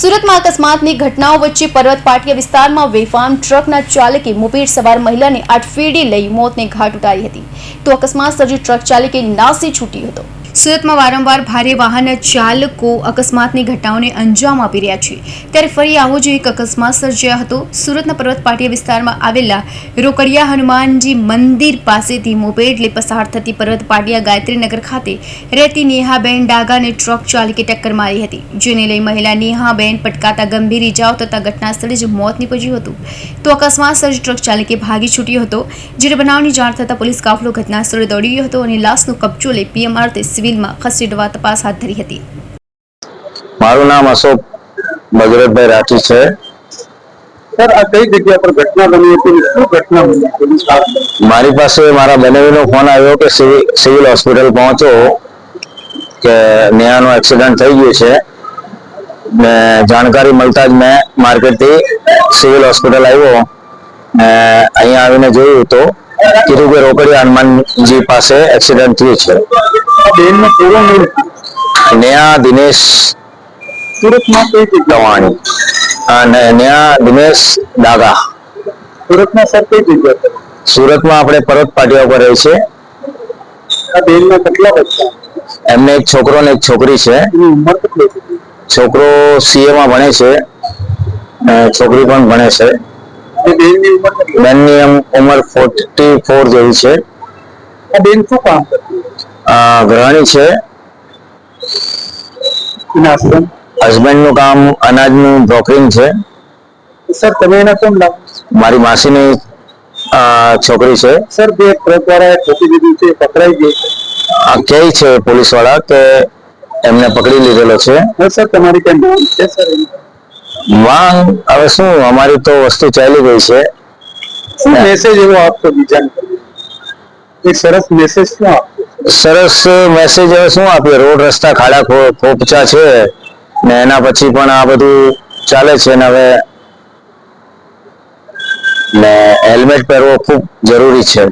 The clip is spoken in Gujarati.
સુરતમાં અકસ્માતની ઘટનાઓ વચ્ચે પર્વત પાટિયા વિસ્તારમાં વેફામ ટ્રકના ચાલકે મોપેડ સવાર મહિલાને આઠફેડી લઈ મોતને ઘાટ ઉતારી હતી. તો અકસ્માત સર્જી ટ્રક ચાલકે નાસી છૂટ્યો હતો. સુરતમાં વારંવાર ભારે વાહન ચાલકો અકસ્માતની ઘટનાઓને અંજામ આપી રહ્યા છે. ત્યારે ફરી આવો જ એક અકસ્માત સર્જાયો હતો. સુરતના પર્વત પાટિયા વિસ્તારમાં આવેલા રોકડિયા હનુમાનજી મંદિર પાસેથી મોપેડ લઈ પસાર થતી પર્વત પાટિયા ગાયત્રીનગર ખાતે રહેતી નેહાબેન ડાગાને ટ્રક ચાલકે ટક્કર મારી હતી, જેને લઈ મહિલા નેહાબેન પટકાતા ગંભીર ઇજાઓ થતા ઘટના સ્થળે જ મોત નીપજ્યું હતું. તો અકસ્માત સર્જ ટ્રક ચાલકે ભાગી છૂટ્યો હતો જ્યારે બનાવની જાણ થતાં પોલીસ કાફલો ઘટના સ્થળે દોડી ગયો હતો અને લાશનો કબજો લઈ પીએમઆર તે સિવિલમાં ખસેડવા તપાસ હાથ ધરી હતી. મારું નામ અશોક ભગીરથભાઈ રાઠી છે. સર આ કઈ જગ્યા પર ઘટના બની હતી શું ઘટના બની મારી પાસે મારા બનેવીનો ફોન આવ્યો કે સિવિલ હોસ્પિટલ પહોંચો કે નેહાનો એક્સિડન્ટ થઈ ગયું છે. ને જાણકારી મળતા જ મેં માર્કેટથી સિવિલ હોસ્પિટલ આવ્યો ને અહીંયા આવીને જોયું તો કીધું કે રોકડી હનુમાનજી પાસે એક્સિડન્ટ થયું છે. બેનનો પૂરો મૂળ. નેહા દિનેશ સુરતમાં કઈ જગ્યા અને નેહા દિનેશ ડાગા સુરતમાં સર કઈ જગ્યા સુરતમાં આપણે પરત પાટિયા ઉપર રહે છે. બેનના કેટલા બચ્ચા? એમને એક છોકરો ને એક છોકરી છે. છોકરો સીએ માં ભણે છે છોકરી પણ ભણે છે. બેનની ઉંમર ફોર્ટી ફોર જેવી છે. આ બેન શું કામ કરતી? અ, ગૃહિણી છે. હસબન્ડનું કામ અનાજનું બ્રોકરિંગ છે. સર તમે એના કેમ મારી માસીની છોકરી છે. સર બે ટ્રક વાળા ઠોકી દીધું છે પકડાઈ ગઈ છે. આ કહે છે પોલીસવાળા કે એમને પકડી લીધેલો છે. સર તમારી કેમ છે સર માંગ હવે શું અમારી તો વસ્તુ ચાલી ગઈ છે. શું મેસેજ એવો આપતો બીજાને? એક સરસ મેસેજ શું આપશો? સરસ મેસેજ શું આપીએ? રોડ, રસ્તા, ખાડા ખોપચા છે. ને એના પછી પણ આ બધું ચાલે છે ને હવે ને હેલ્મેટ પહેરવો ખૂબ જરૂરી છે.